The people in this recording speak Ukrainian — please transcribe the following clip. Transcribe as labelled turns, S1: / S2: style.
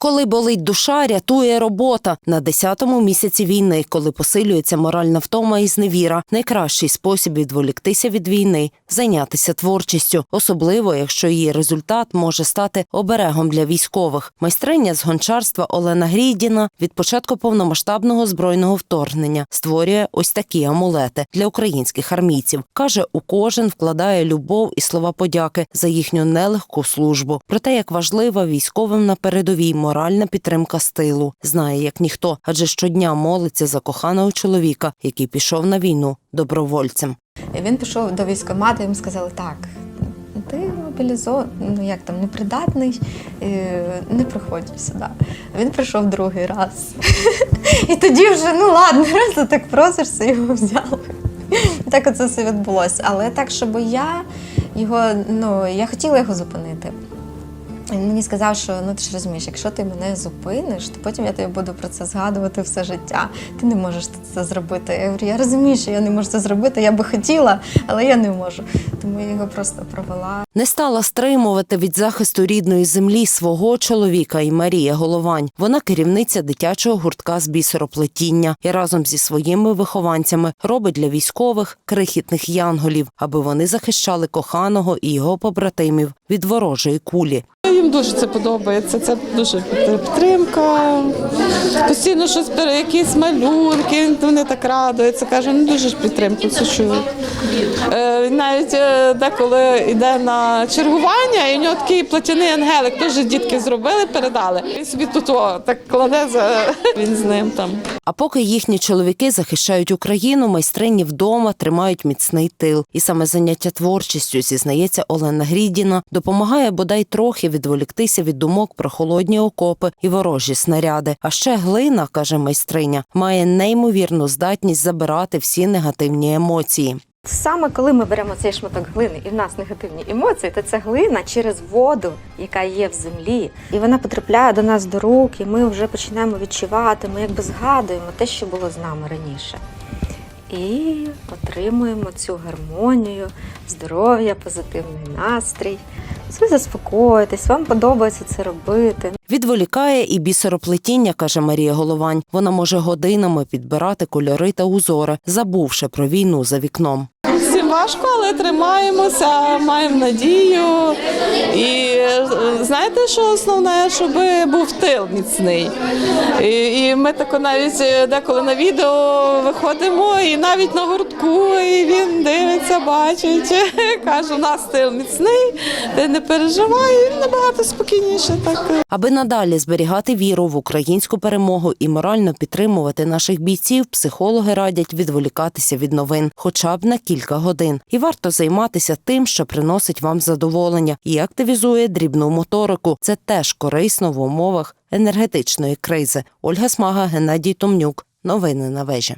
S1: Коли болить душа, рятує робота на 10-му місяці війни, коли посилюється моральна втома і зневіра. Найкращий спосіб відволіктися від війни зайнятися творчістю, особливо якщо її результат може стати оберегом для військових. Майстриня з гончарства Олена Грідіна від початку повномасштабного збройного вторгнення створює ось такі амулети для українських армійців. каже, у кожен вкладає любов і слова подяки за їхню нелегку службу. Про те, як важлива військовим на передовій моральна підтримка стилу, знає як ніхто, адже щодня молиться за коханого чоловіка, який пішов на війну добровольцем.
S2: Він пішов до військкомату, йому сказали, так, ти мобілізований, ну як там, непридатний, е, не приходь сюди. Він прийшов другий раз. І тоді вже, ну ладно, раз ти так просишся, його взяли. Так оце все відбулося. Але так, щоб я його, ну, я хотіла його зупинити. Він мені сказав, що ну ти ж розумієш, якщо ти мене зупиниш, то потім я тобі буду про це згадувати все життя. Ти не можеш це зробити. Я говорю, я розумію, що я не можу це зробити. Я би хотіла, але я не можу. Тому я його просто провела.
S1: Не стала стримувати від захисту рідної землі свого чоловіка і Марія Головань. Вона керівниця дитячого гуртка з бісероплетіння і разом зі своїми вихованцями робить для військових крихітних янголів, аби вони захищали коханого і його побратимів від ворожої кулі.
S3: Їм дуже це подобається. Це дуже підтримка. Постійно щось якісь малюнки. Вони так радуються. Каже, ну дуже ж підтримку це чую. Е, навіть е, деколи йде на чергування, і в нього такий платяний ангелик, теж дітки зробили, передали. Він собі тут о, так кладе за він з ним там.
S1: А поки їхні чоловіки захищають Україну, майстрині вдома тримають міцний тил. І саме заняття творчістю, зізнається Олена Грідіна, допомагає бодай трохи відволіктися від думок про холодні окопи і ворожі снаряди. А ще глина, каже майстриня, має неймовірну здатність забирати всі негативні емоції.
S4: Саме коли ми беремо цей шматок глини і в нас негативні емоції, то це глина через воду, яка є в землі, і вона потрапляє до нас до рук, і ми вже починаємо відчувати, ми якби згадуємо те, що було з нами раніше. І отримуємо цю гармонію, здоров'я, позитивний настрій. Ви заспокоїтесь, вам подобається це робити.
S1: Відволікає і бісероплетіння, каже Марія Головань. Вона може годинами підбирати кольори та узори, забувши про війну за вікном.
S3: Важко, але тримаємося, маємо надію. І е, знаєте, що основне, щоб був тил міцний. І, і ми тако навіть е, деколи на відео виходимо, і навіть на гуртку, і він дивиться, бачить, каже, у нас тил міцний, ти не переживай, він набагато спокійніше. Так.
S1: Аби надалі зберігати віру в українську перемогу і морально підтримувати наших бійців, психологи радять відволікатися від новин хоча б на кілька годин. І варто займатися тим, що приносить вам задоволення і активізує дрібну моторику. Це теж корисно в умовах енергетичної кризи. Ольга Смага, Геннадій Томнюк. Новини на вежі.